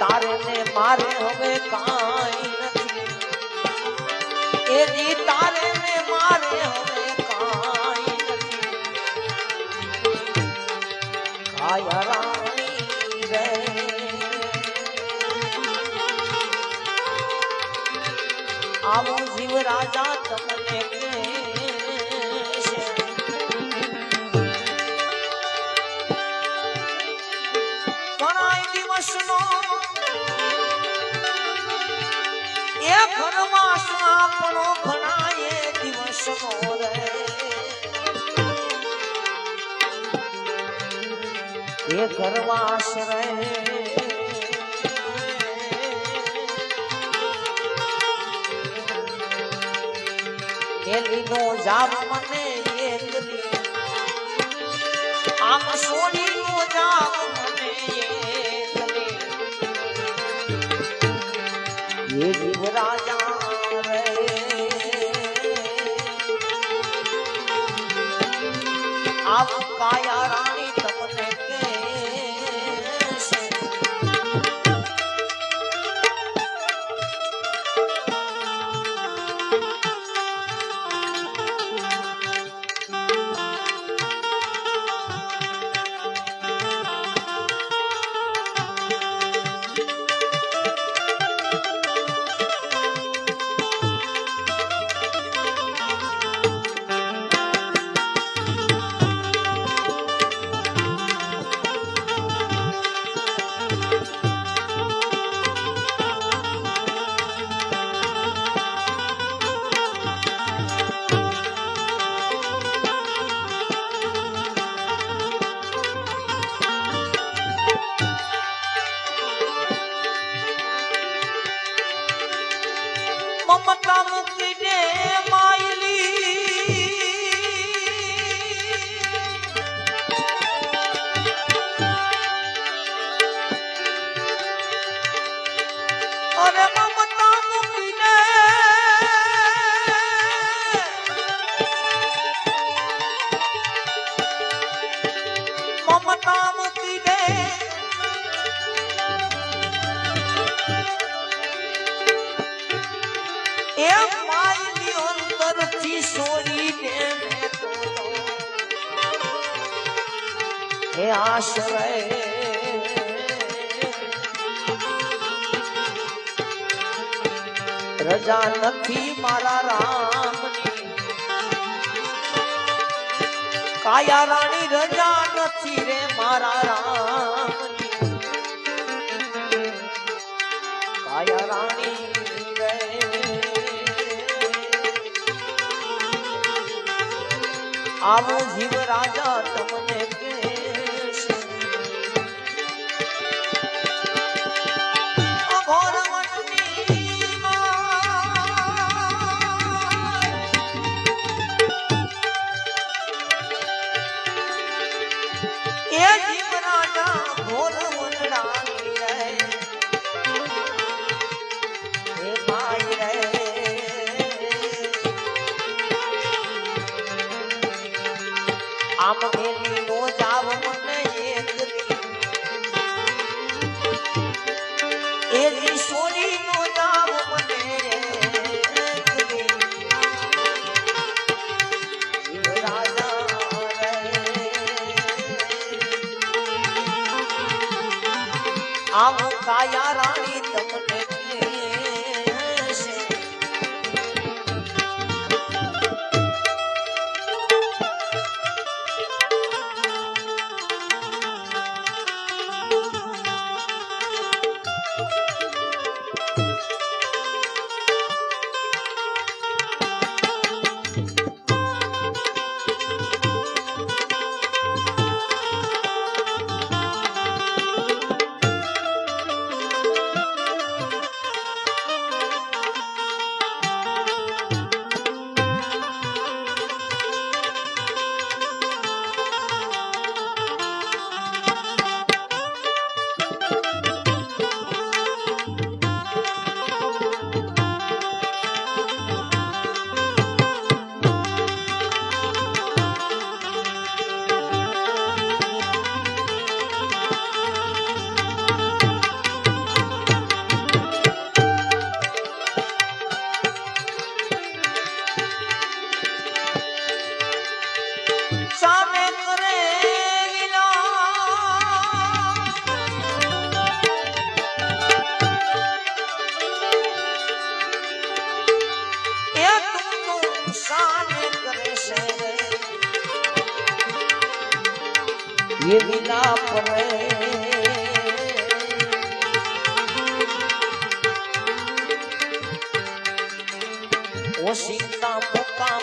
તારે ને મારે હવે કાંઈ નથી. એ જી તારે ને મારે હવે કાંઈ નથી. કાયા રાણી રે, આવો જીવ રાજા તમને કે આપણો ભણાય દિવસ રે એ ઘરમાં રે એલીનો જાપ મને એકલી આમ સોનીનો જાપ મને એકલી રાજા રે આપ કાયા આશ્રય રજા નથી મારા રામની. કાયા રાણી રજા નથી રે મારા રામની. કાયા રાણી આવું જીવ રાજા તમને એ વિના પરે ઓ સીતા મુકામ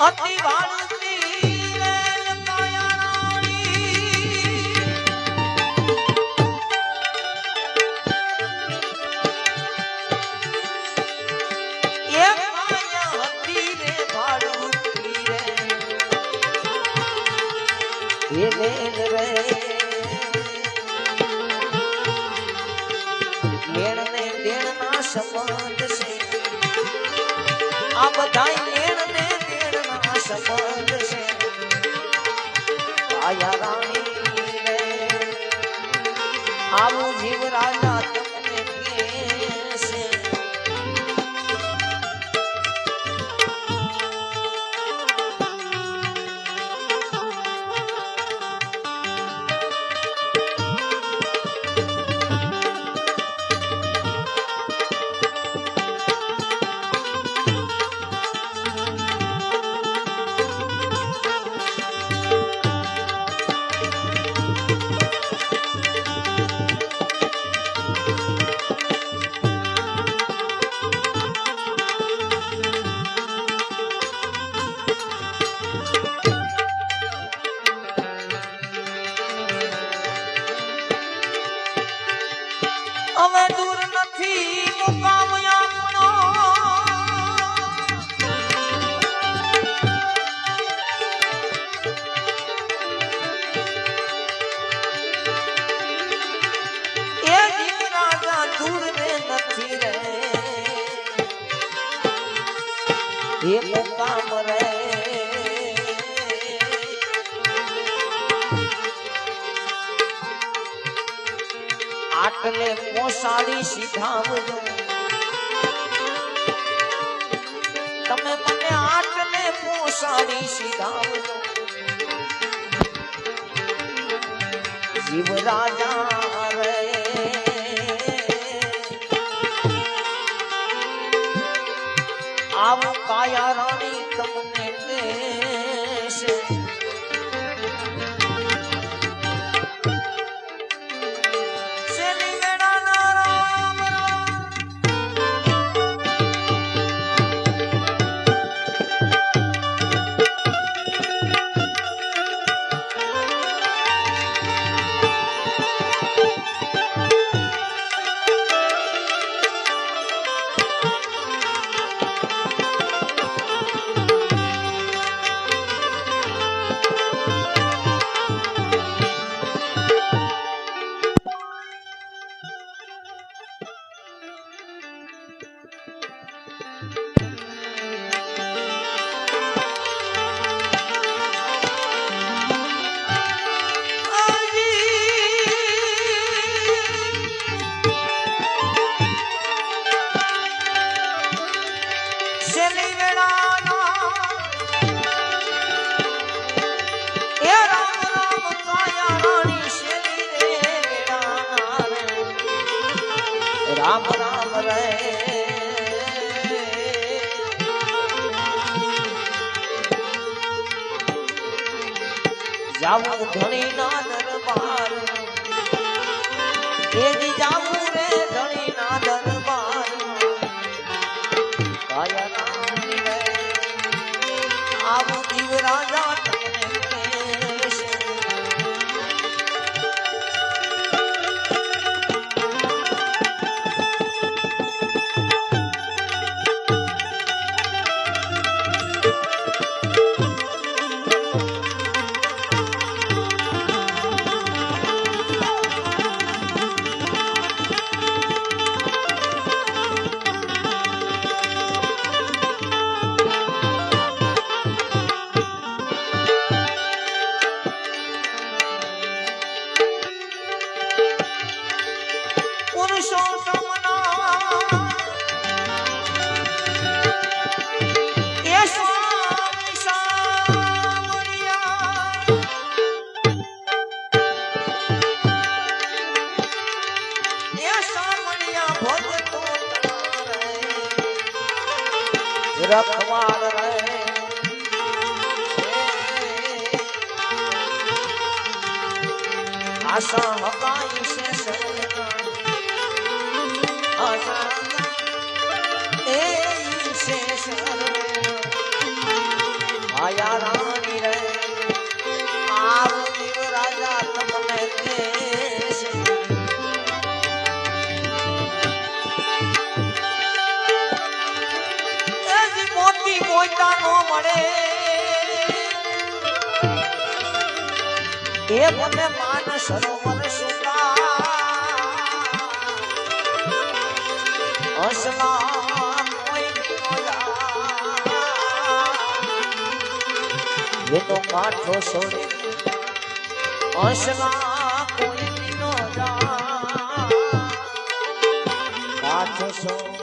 અતિ વાળું. આ બધા સપન છે આયા રાણી રે. આવું જીવરાજા હે કામ રે. આટલે મોસાળી સીધાવજો તમે મને આટલે મોસાળી સીધાવજો જીવ રાજા જાવું ધણી નાથ રખવાડ આશા આશા એ છે આયા રાણી મળે એ મને માન સરોવર સુતા અસલા કોઈ નો જા એ તો કાઠો છોડી અસલા કોઈ કાઠો છોડી